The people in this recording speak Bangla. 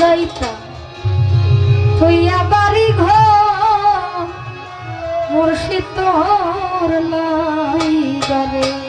যাইতা থইয়া বাড়ি ঘর মুর্শিদ তোর লাইবারে